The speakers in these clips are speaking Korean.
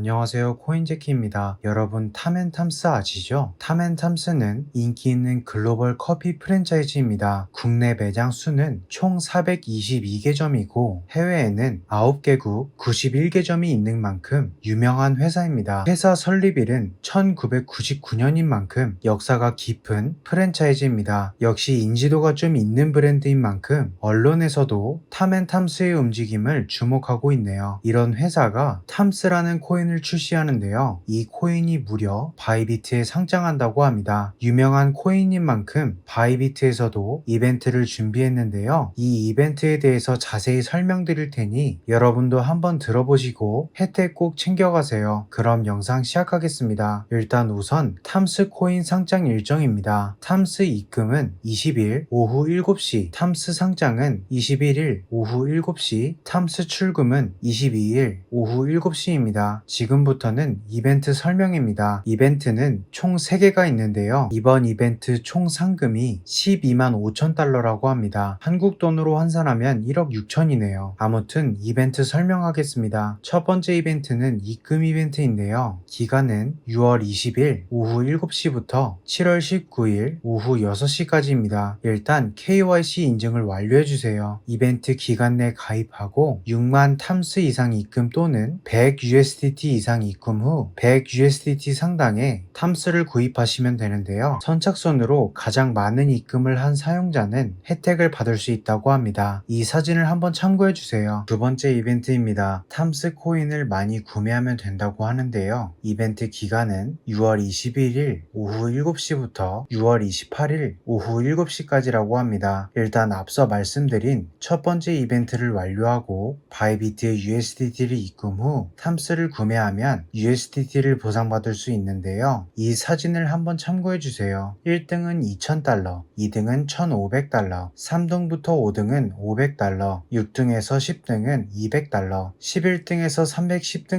안녕하세요 코인제키입니다. 여러분 탐앤탐스 아시죠? 탐앤탐스는 인기 있는 글로벌 커피 프랜차이즈입니다. 국내 매장 수는 총 422개점이고 해외에는 9개국 91개점이 있는 만큼 유명한 회사입니다. 회사 설립일은 1999년인 만큼 역사가 깊은 프랜차이즈입니다. 역시 인지도가 좀 있는 브랜드인 만큼 언론에서도 탐앤탐스의 움직임을 주목하고 있네요. 이런 회사가 탐스라는 코인 을 출시하는데요. 이 코인이 무려 바이비트에 상장한다고 합니다. 유명한 코인인 만큼 바이비트에서도 이벤트를 준비했는데요. 이 이벤트에 대해서 자세히 설명드릴 테니 여러분도 한번 들어보시고 혜택 꼭 챙겨가세요. 그럼 영상 시작하겠습니다. 일단 우선 탐스 코인 상장 일정입니다. 탐스 입금은 20일 오후 7시, 탐스 상장은 21일 오후 7시, 탐스 출금은 22일 오후 7시입니다. 지금부터는 이벤트 설명입니다. 이벤트는 총 3개가 있는데요. 이번 이벤트 총 상금이 12만 5천 달러라고 합니다. 한국 돈으로 환산하면 1억 6천이네요. 아무튼 이벤트 설명하겠습니다. 첫 번째 이벤트는 입금 이벤트인데요. 기간은 6월 20일 오후 7시부터 7월 19일 오후 6시까지입니다. 일단 KYC 인증을 완료해주세요. 이벤트 기간 내 가입하고 6만 탐스 이상 입금 또는 100 USDT 이상 입금 후 100 USDT 상당의 탐스를 구입하시면 되는데요. 선착순으로 가장 많은 입금을 한 사용자는 혜택을 받을 수 있다고 합니다. 이 사진을 한번 참고해 주세요. 두 번째 이벤트입니다. 탐스 코인을 많이 구매하면 된다고 하는데요. 이벤트 기간은 6월 21일 오후 7시부터 6월 28일 오후 7시까지라고 합니다. 일단 앞서 말씀드린 첫 번째 이벤트를 완료하고 바이비트의 USDT를 입금 후 탐스를 구매 하면 USDT를 보상받을 수 있는데요. 이 사진을 한번 참고해 주세요. 1등은 2,000달러, 2등은 1,500달러, 3등부터 5등은 500달러, 6등에서 10등은 200달러, 11등에서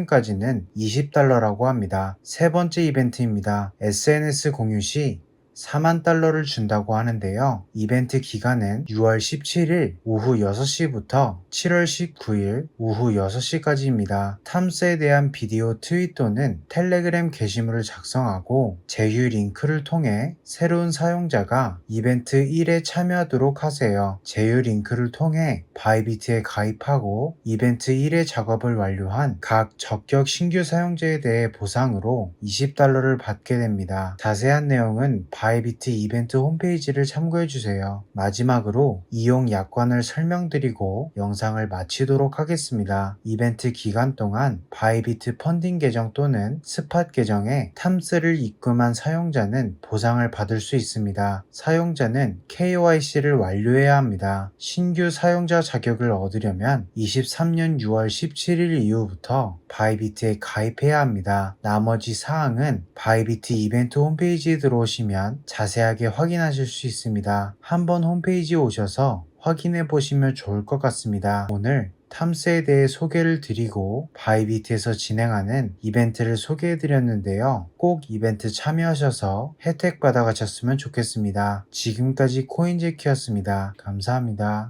310등까지는 20달러라고 합니다. 세 번째 이벤트입니다. SNS 공유 시 4만 달러를 준다고 하는데요. 이벤트 기간은 6월 17일 오후 6시부터 7월 19일 오후 6시까지입니다. 탐스에 대한 비디오 트윗 또는 텔레그램 게시물을 작성하고 제휴 링크를 통해 새로운 사용자가 이벤트 1에 참여하도록 하세요. 제휴 링크를 통해 바이비트에 가입하고 이벤트 1의 작업을 완료한 각 적격 신규 사용자에 대해 보상으로 20달러를 받게 됩니다. 자세한 내용은 바이 비트 이벤트 홈페이지를 참고해주세요. 마지막으로 이용 약관을 설명드리고 영상을 마치도록 하겠습니다. 이벤트 기간 동안 바이비트 펀딩 계정 또는 스팟 계정에 탐스를 입금한 사용자는 보상을 받을 수 있습니다. 사용자는 KYC를 완료해야 합니다. 신규 사용자 자격을 얻으려면 23년 6월 17일 이후부터 바이비트에 가입해야 합니다. 나머지 사항은 바이비트 이벤트 홈페이지에 들어오시면 자세하게 확인하실 수 있습니다. 한번 홈페이지에 오셔서 확인해 보시면 좋을 것 같습니다. 오늘 탐스에 대해 소개를 드리고 바이비트에서 진행하는 이벤트를 소개해 드렸는데요. 꼭 이벤트 참여하셔서 혜택 받아 가셨으면 좋겠습니다. 지금까지 코인제키였습니다. 감사합니다.